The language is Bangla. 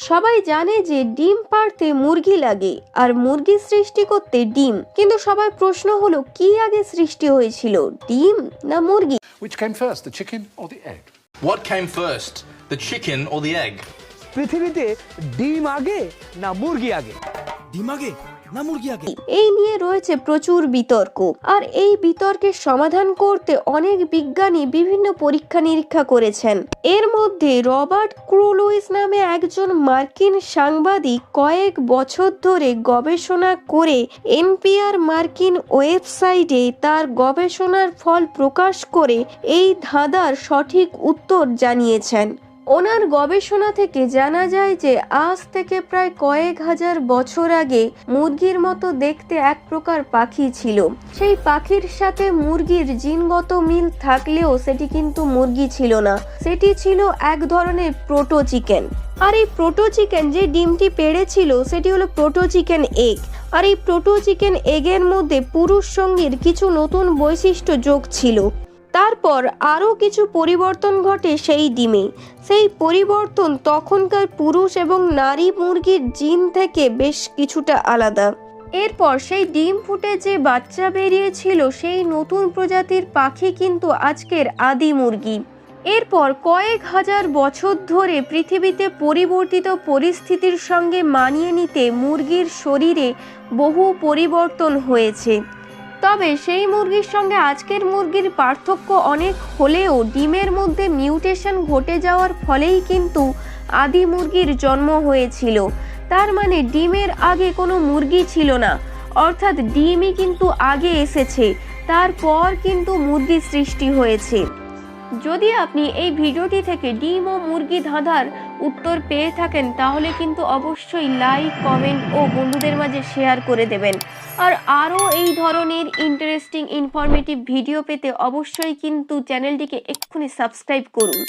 সবাই জানে যে ডিম পাড়তে মুরগি লাগে আর মুরগি সৃষ্টি করতে ডিম কিন্তু সবার প্রশ্ন হলো কি আগে সৃষ্টি হয়েছিল ডিম না মুরগি Which came first, the chicken or the egg? What came first, the chicken or the egg? পৃথিবীতে ডিম আগে না মুরগি আগে ডিম আগে না মুরগি আগে? এই নিয়ে রয়েছে প্রচুর বিতর্ক। আর এই বিতর্কের সমাধান করতে অনেক বিজ্ঞানী বিভিন্ন পরীক্ষা নিরীক্ষা করেছেন। এর মধ্যে রবার্ট ক্রুলুইস নামে একজন মার্কিন সাংবাদিক কয়েক বছর ধরে গবেষণা করে এনপিআর মার্কিন ওয়েবসাইটে তার গবেষণার ফল প্রকাশ করে এই ধাঁধার সঠিক উত্তর জানিয়েছেন। ওনার গবেষণা থেকে জানা যায় যে আজ থেকে প্রায় কয়েক হাজার বছর আগে মুরগির মতো দেখতে এক প্রকার পাখি ছিল। সেই পাখির সাথে মুরগির জিনগত মিল থাকলেও সেটি কিন্তু মুরগি ছিল না। সেটি ছিল এক ধরনের প্রোটো চিকেন আর এই প্রোটো চিকেন যে ডিমটি পেড়েছিল, সেটি হলো প্রোটো চিকেন এগ আর এই প্রোটো চিকেন এগের মধ্যে পুরুষ সঙ্গীর কিছু নতুন বৈশিষ্ট্য যোগ ছিল। তারপর আরও কিছু পরিবর্তন ঘটে সেই ডিমে। সেই পরিবর্তন তখনকার পুরুষ এবং নারী মুরগির জিন থেকে বেশ কিছুটা আলাদা। এরপর সেই ডিম ফুটে যে বাচ্চা বেরিয়েছিল, সেই নতুন প্রজাতির পাখি কিন্তু আজকের আদি মুরগি। এরপর কয়েক হাজার বছর ধরে পৃথিবীতে পরিবর্তিত পরিস্থিতির সঙ্গে মানিয়ে নিতে মুরগির শরীরে বহু পরিবর্তন হয়েছে। তবে সেই মুরগির সঙ্গে আজকের মুরগির পার্থক্য অনেক হলেও ডিমের মধ্যে মিউটেশন ঘটে যাওয়ার ফলেই কিন্তু আদি মুরগির জন্ম হয়েছিল। তার মানে ডিমের আগে কোনো মুরগি ছিল না। অর্থাৎ ডিমই কিন্তু আগে এসেছে, তারপর কিন্তু মুরগি সৃষ্টি হয়েছে। যদি আপনি এই ভিডিওটি থেকে ডিম ও মুরগি ধাঁধার উত্তর পেয়ে থাকেন, তাহলে কিন্তু অবশ্যই লাইক, কমেন্ট ও বন্ধুদের মাঝে শেয়ার করে দেবেন। আর আরও এই ধরনের ইন্টারেস্টিং ইনফরমেটিভ ভিডিও পেতে অবশ্যই কিন্তু চ্যানেলটিকে এক্ষুনি সাবস্ক্রাইব করুন।